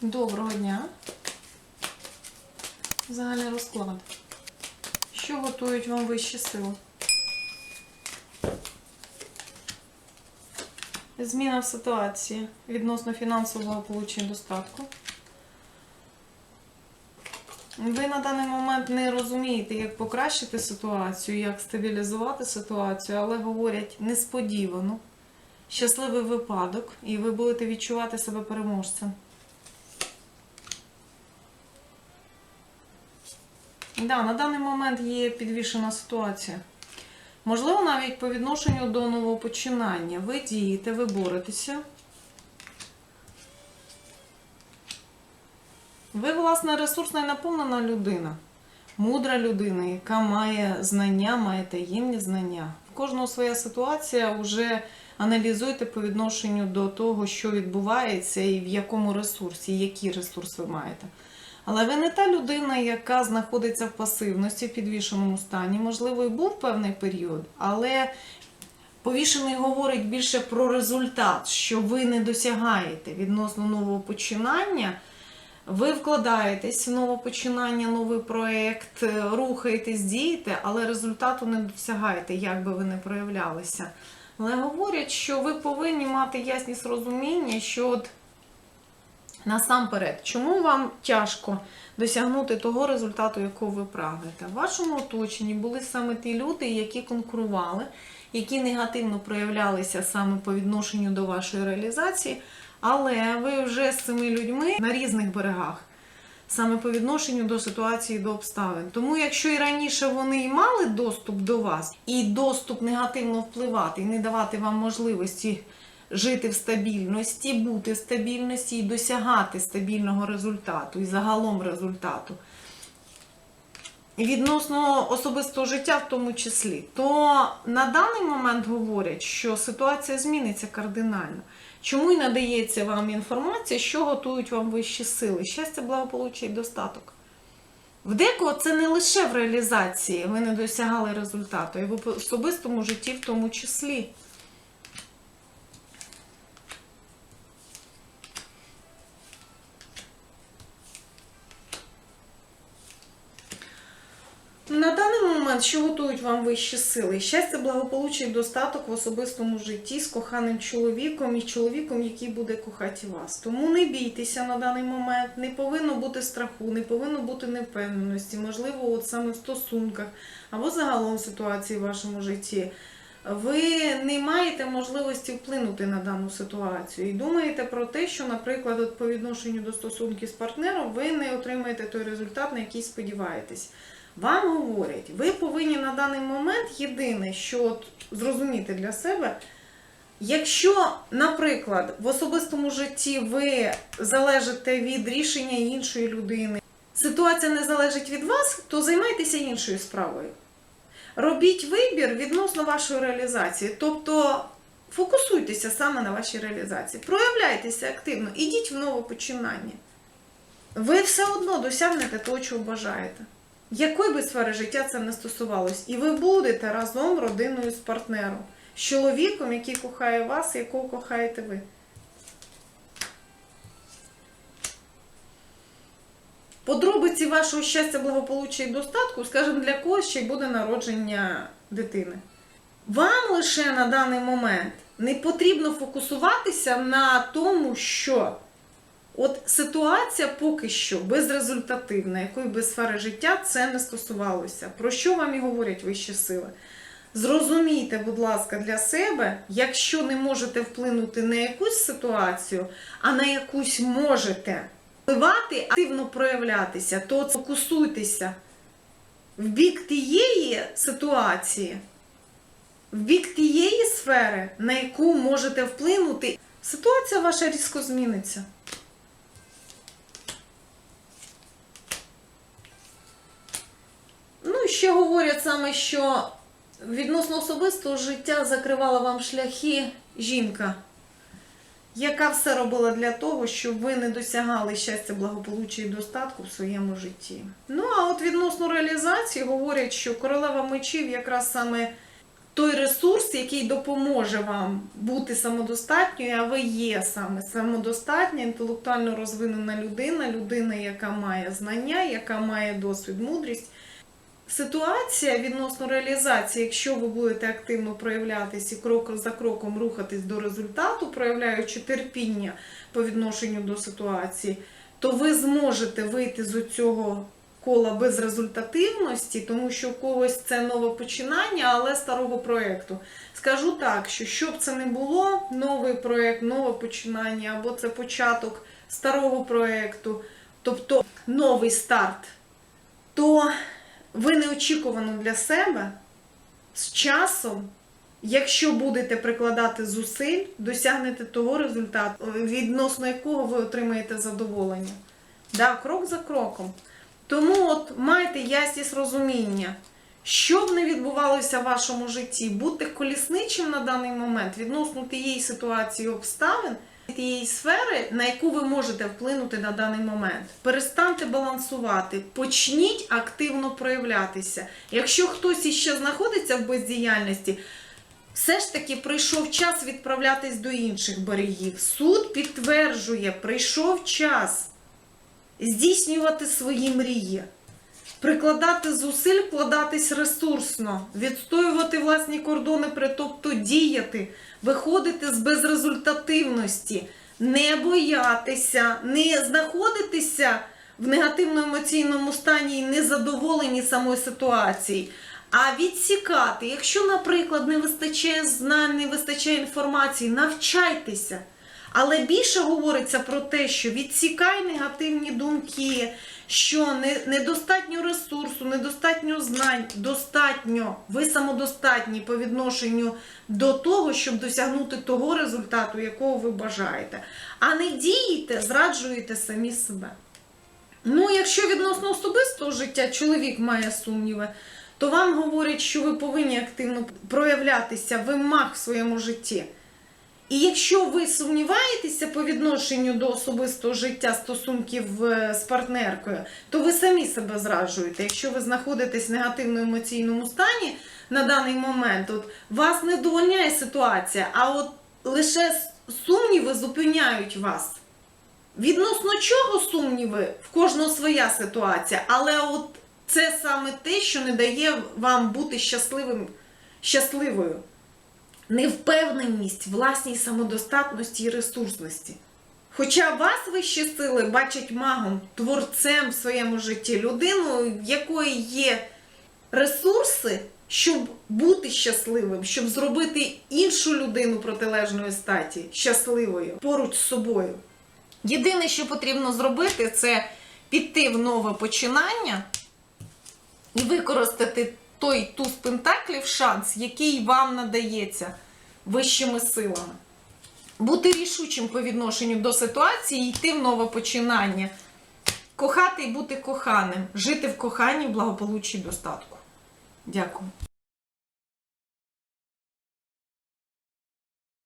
Доброго дня. Загальний розклад. Що готують вам вищі сили? Зміна в ситуації відносно фінансового получення достатку. Ви на даний момент не розумієте, як покращити ситуацію, як стабілізувати ситуацію, але говорять несподівано, щасливий випадок, і ви будете відчувати себе переможцем. Да, на даний момент є підвішена ситуація. Можливо, навіть по відношенню до нового починання. Ви дієте, ви боретеся. Ви, власне, ресурсна і наповнена людина. Мудра людина, яка має знання, має таємні знання. В кожного своя ситуація вже аналізуйте по відношенню до того, що відбувається і в якому ресурсі, який ресурс ви маєте. Але ви не та людина, яка знаходиться в пасивності, в підвішеному стані. Можливо, і був певний період, але повішений говорить більше про результат, що ви не досягаєте відносно нового починання. Ви вкладаєтесь в нове починання, новий проєкт, рухаєтесь, дієте, але результату не досягаєте, як би ви не проявлялися. Але говорять, що ви повинні мати ясність розуміння, що от Насамперед, чому вам тяжко досягнути того результату, якого ви прагнете? В вашому оточенні були саме ті люди, які конкурували, які негативно проявлялися саме по відношенню до вашої реалізації, але ви вже з цими людьми на різних берегах. Саме по відношенню до ситуації, до обставин. Тому, якщо і раніше вони і мали доступ до вас, і доступ негативно впливати, і не давати вам можливості жити в стабільності, бути в стабільності і досягати стабільного результату і загалом результату. Відносно особистого життя в тому числі, то на даний момент говорять, що ситуація зміниться кардинально. Чому і надається вам інформація, що готують вам вищі сили? Щастя, благополуччя і достаток. В декого це не лише в реалізації, ви не досягали результату, і в особистому житті в тому числі. На даний момент, що готують вам вищі сили? Щастя, благополуччя і достаток в особистому житті з коханим чоловіком і чоловіком, який буде кохати вас. Тому не бійтеся на даний момент, не повинно бути страху, не повинно бути невпевненості, можливо, от саме в стосунках або загалом ситуації в вашому житті. Ви не маєте можливості вплинути на дану ситуацію і думаєте про те, що, наприклад, по відношенню до стосунків з партнером ви не отримаєте той результат, на який сподіваєтесь. Вам говорять, ви повинні на даний момент єдине, що от зрозуміти для себе, якщо, наприклад, в особистому житті ви залежите від рішення іншої людини, ситуація не залежить від вас, то займайтеся іншою справою. Робіть вибір відносно вашої реалізації. Тобто фокусуйтеся саме на вашій реалізації, проявляйтеся активно, ідіть в нове починання. Ви все одно досягнете того, чого бажаєте. Якої би сфери життя це не стосувалось, і ви будете разом родиною з партнером, з чоловіком, який кохає вас, якого кохаєте ви. Подробиці вашого щастя, благополуччя і достатку, скажімо, для когось ще й буде народження дитини. Вам лише на даний момент не потрібно фокусуватися на тому, що От ситуація поки що безрезультативна, якої би сфери життя це не стосувалося. Про що вам і говорять вищі сили? Зрозумійте, будь ласка, для себе, якщо не можете вплинути на якусь ситуацію, а на якусь можете впливати, активно проявлятися, то фокусуйтеся в бік тієї ситуації, в бік тієї сфери, на яку можете вплинути. Ситуація ваша різко зміниться. Говорять саме, що відносно особистого життя закривала вам шляхи жінка, яка все робила для того, щоб ви не досягали щастя, благополуччя і достатку в своєму житті. Ну, а от відносно реалізації говорять, що королева мечів якраз саме той ресурс, який допоможе вам бути самодостатньою, а ви є саме самодостатня, інтелектуально розвинена людина, людина, яка має знання, яка має досвід, мудрість. Ситуація відносно реалізації, якщо ви будете активно проявлятись і крок за кроком рухатись до результату, проявляючи терпіння по відношенню до ситуації, то ви зможете вийти з цього кола безрезультативності, тому що у когось це нове починання, але старого проєкту. Скажу так, що щоб це не було, новий проєкт, нове починання, або це початок старого проєкту, тобто новий старт, то ви неочікувано для себе з часом, якщо будете прикладати зусиль, досягнете того результату, відносно якого ви отримаєте задоволення. Да, крок за кроком. Тому от майте ясність розуміння, що б не відбувалося в вашому житті, будьте колісничим на даний момент відносно тієї ситуації обставин, тієї сфери, на яку ви можете вплинути на даний момент. Перестаньте балансувати, почніть активно проявлятися. Якщо хтось іще знаходиться в бездіяльності, все ж таки прийшов час відправлятись до інших берегів. Суд підтверджує, прийшов час здійснювати свої мрії, прикладати зусиль, вкладатись ресурсно, відстоювати власні кордони, при- тобто діяти, виходити з безрезультативності, не боятися, не знаходитися в негативному емоційному стані і незадоволені самою ситуацією. А відсікати, якщо, наприклад, не вистачає знань, не вистачає інформації, навчайтеся. Але більше говориться про те, що відсікай негативні думки, що не, недостатньо ресурсу, недостатньо знань, достатньо, ви самодостатні по відношенню до того, щоб досягнути того результату, якого ви бажаєте. А не дієте, зраджуєте самі себе. Ну, якщо відносно особистого життя чоловік має сумніви, то вам говорять, що ви повинні активно проявлятися, ви маг в своєму житті. І якщо ви сумніваєтеся по відношенню до особистого життя стосунків е, з партнеркою, то ви самі себе зраджуєте. Якщо ви знаходитесь в негативному емоційному стані на даний момент, от вас не вдовольняє ситуація, а от лише сумніви зупиняють вас. Відносно чого сумніви? В кожного своя ситуація, але от це саме те, що не дає вам бути щасливим, щасливою невпевненість власній самодостатності і ресурсності. Хоча вас вищі сили бачать магом, творцем в своєму житті, людиною, в якої є ресурси, щоб бути щасливим, щоб зробити іншу людину протилежної статі щасливою поруч з собою. Єдине, що потрібно зробити, це піти в нове починання і використати той туз пентаклів шанс, який вам надається вищими силами. Бути рішучим по відношенню до ситуації, йти в нове починання, кохати і бути коханим, жити в коханні, в благополуччі і достатку. Дякую.